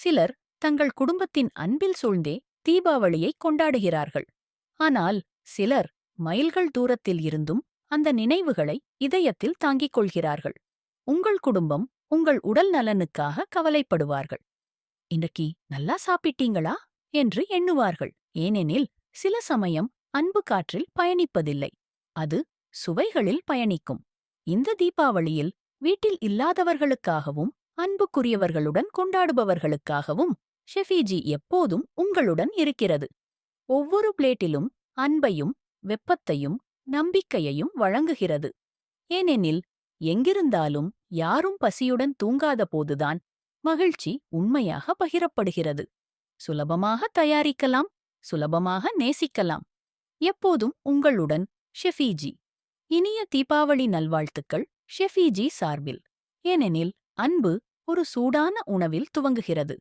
சிலர் தங்கள் குடும்பத்தின் அன்பில் சூழ்ந்தே தீபாவளியை கொண்டாடுகிறார்கள். ஆனால் சிலர் மைல்கள் தூரத்தில் இருந்தும் அந்த நினைவுகளை இதயத்தில் தாங்கிக் கொள்கிறார்கள். உங்கள் குடும்பம் உங்கள் உடல் நலனுக்காக கவலைப்படுவார்கள். இன்றைக்கு நல்லா சாப்பிட்டீங்களா? என்று எண்ணுவார்கள். ஏனெனில் சில சமயம் அன்பு காற்றில் பயணிப்பதில்லை. அது சுவைகளில் பயணிக்கும். இந்த தீபாவளியில் வீட்டில் இல்லாதவர்களுக்காகவும் அன்புக்குரியவர்களுடன் கொண்டாடுபவர்களுக்காகவும் ஷெஃபிஜி எப்போதும் உங்களுடன் இருக்கிறது. ஒவ்வொரு பிளேட்டிலும் அன்பையும் வெப்பத்தையும் நம்பிக்கையையும் வழங்குகிறது. ஏனெனில் எங்கிருந்தாலும் யாரும் பசியுடன் தூங்காத போதுதான் மகிழ்ச்சி உண்மையாக பகிரப்படுகிறது. சுலபமாக தயாரிக்கலாம் சுலபமாக நேசிக்கலாம். எப்போதும் உங்களுடன் ஷெஃபிஜி. இனிய தீபாவளி நல்வாழ்த்துக்கள் ஷெஃபிஜி சார்பில். ஏனெனில் அன்பு ஒரு சூடான உணவில் துவங்குகிறது.